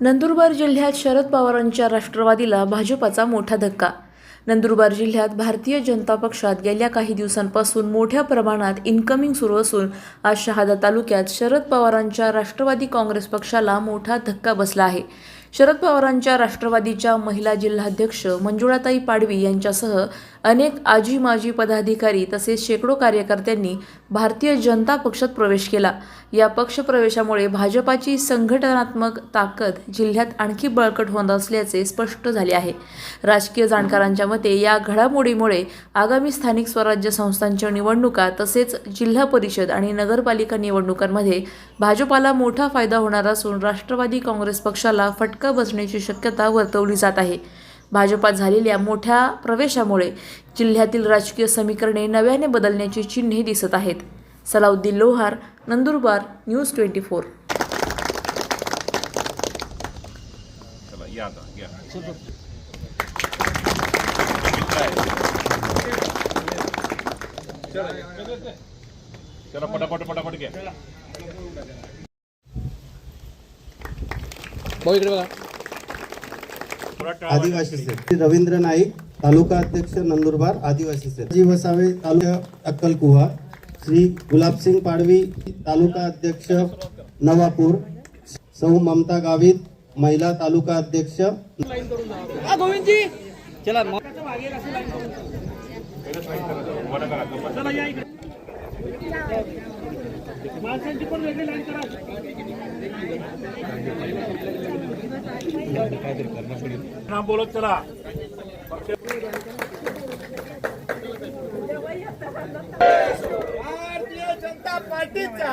नंदुरबार जिल्ह्यात शरद पवारांच्या राष्ट्रवादीला भाजपाचा मोठा धक्का. नंदुरबार जिल्ह्यात भारतीय जनता पक्षात गेल्या काही दिवसांपासून मोठ्या प्रमाणात इन्कमिंग सुरू असून आज शहादा तालुक्यात शरद पवारांच्या राष्ट्रवादी काँग्रेस पक्षाला मोठा धक्का बसला आहे. शरद पवारांच्या राष्ट्रवादीच्या महिला जिल्हाध्यक्ष मंजुळाताई पाडवी यांच्यासह अनेक आजी माजी पदाधिकारी तसेच शेकडो कार्यकर्त्यांनी भारतीय जनता पक्षात प्रवेश केला. या पक्षप्रवेशामुळे भाजपाची संघटनात्मक ताकद जिल्ह्यात आणखी बळकट होत असल्याचे स्पष्ट झाले आहे. राजकीय जाणकारांच्या मते या घडामोडीमुळे आगामी स्थानिक स्वराज्य संस्थांच्या निवडणुका तसेच जिल्हा परिषद आणि नगरपालिका निवडणुकांमध्ये भाजपाला मोठा फायदा होणार असून राष्ट्रवादी काँग्रेस पक्षाला फटका बसण्याची शक्यता वर्तवली जात आहे. भाजपात झालेल्या मोठ्या प्रवेशामुळे जिल्ह्यातील राजकीय समीकरणे नव्याने बदलण्याची चिन्हे दिसत आहेत. Salauddin Lohar Nandurbar news twenty four. चला पटापट पटापट घ्या. भाऊ इकडे बघा. आदिवासी सेट. रवींद्र नाईक तालुका अध्यक्ष नंदुरबार आदिवासी सेट. जी वसावे तालुका अक्कलकुवा श्री गुलाबसिंग पाडवी तालुका अध्यक्ष नवापूर. सौ ममता गावित महिला तालुका अध्यक्ष चला मग बरं करा. गप्पा. नाम बोलत चला. भारतीय जनता पार्टीचा.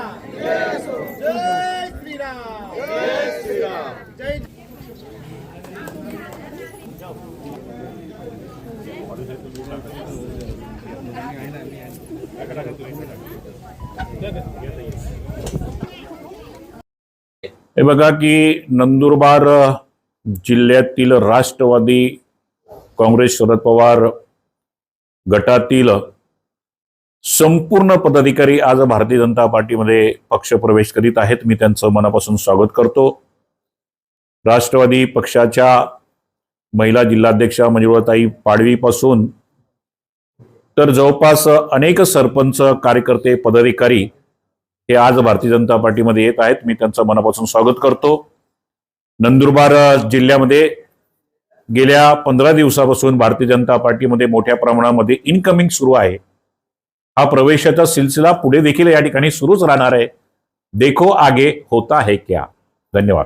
जय श्रीराम. जय श्रीराम. जय हे बघा की नंदुरबार जिल्ह्यातील राष्ट्रवादी काँग्रेस शरद पवार गटातील संपूर्ण पदाधिकारी आज भारतीय जनता पार्टीमध्ये पक्षप्रवेश करीत आहेत. मी त्यांचं मनापासून स्वागत करतो. राष्ट्रवादी पक्षाच्या महिला जिल्हाध्यक्षा मंजुळाताई पाडवीपासून. तर जवळपास अनेक सरपंच कार्यकर्ते पदाधिकारी हे आज भारतीय जनता पार्टीमध्ये येत आहेत. मी त्यांचं मनापासून स्वागत करतो. नंदुरबार जिल्ह्यामध्ये गेल्या पंधरा दिवसापासून भारतीय जनता पार्टीमध्ये मोठ्या प्रमाणामध्ये इनकमिंग सुरू आहे. हा प्रवेशाचा सिलसिला पुढे देखील या ठिकाणी सुरूच राहणार आहे. देखो आगे होता है क्या? धन्यवाद.